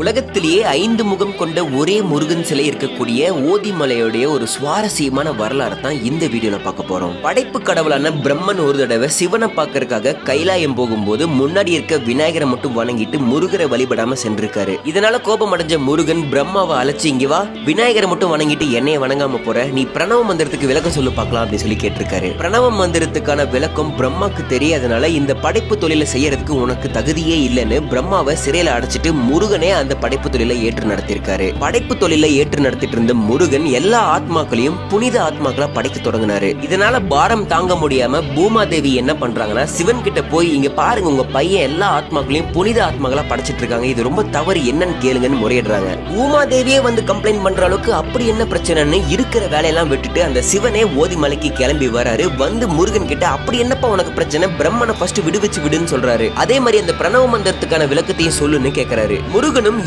உலகத்திலேயே ஐந்து முகம் கொண்ட ஒரே முருகன் சிலை இருக்கக்கூடிய ஓதிமலையுடைய ஒரு சுவாரஸ்யமான வரலாறு தான் இந்த வீடியோல பார்க்க போறோம். படைப்பு கடவுளான பிரம்மன் ஒரு தடவை சிவனை பார்க்கறதுக்காக கைலாயம் போகும்போது முன்னாடி இருக்க விநாயகரை மட்டும் வணங்கிட்டு முருகரை வழிபடாம சென்றிருக்காரு. இதனால கோபம் அடைஞ்ச முருகன் பிரம்மாவை அழைச்சி இங்க வா விநாயகரை மட்டும் வணங்கிட்டு என்னைய வணங்காம போற நீ பிரணவ மந்திரத்துக்கு விளக்கம் சொல்லு பார்க்கலாம் அப்படின்னு சொல்லி கேட்டிருக்காரு. பிரணவ மந்திரத்துக்கான விளக்கம் பிரம்மாக்கு தெரியாதனால இந்த படைப்பு தொழிலை செய்யறதுக்கு உனக்கு தகுதியே இல்லைன்னு பிரம்மாவை சிறையில அடைச்சிட்டு முருகனே அந்த படைப்பு தொழிலை ஏற்று நடத்தியிருக்காரு. படைப்பு தொழிலை ஏற்று நடத்திட்டு இருந்த முருகன் எல்லா ஆத்மாக்களையும் புனித ஆத்மாக்களா படைக்க தொடங்கினாரு. இதனால பாரம் தாங்க முடியாம பூமாதேவி என்ன பண்றாங்கன்னா சிவன் கிட்ட போய் இங்க பாருங்க உங்க பையன் எல்லா ஆத்மாக்களையும் புனித ஆத்மாக்களா படைச்சிட்டு இருக்காங்க. இது ரொம்ப தவறு என்னன்னு கேளுங்கன்னு முறையிடுறாங்க. பூமாதேவியே வந்து கம்ப்ளைண்ட் பண்ற அளவுக்கு அப்படி என்ன பிரச்சனைன்னு இருக்கிற வேலையெல்லாம் விட்டுட்டு அந்த சிவனே ஓதி மலைக்கு கிளம்பி வராரு. வந்து முருகன் கிட்ட அப்படி என்னப்பா உனக்கு பிரச்சனை? பிரம்மனை ஃபர்ஸ்ட் விடுவிச்சு விடுன்னு சொல்றாரு. அதே மாதிரி அந்த பிரணவ மந்திரத்துக்கான விளக்கத்தையும் சொல்லுன்னு கேக்குறாரு. முருகனும்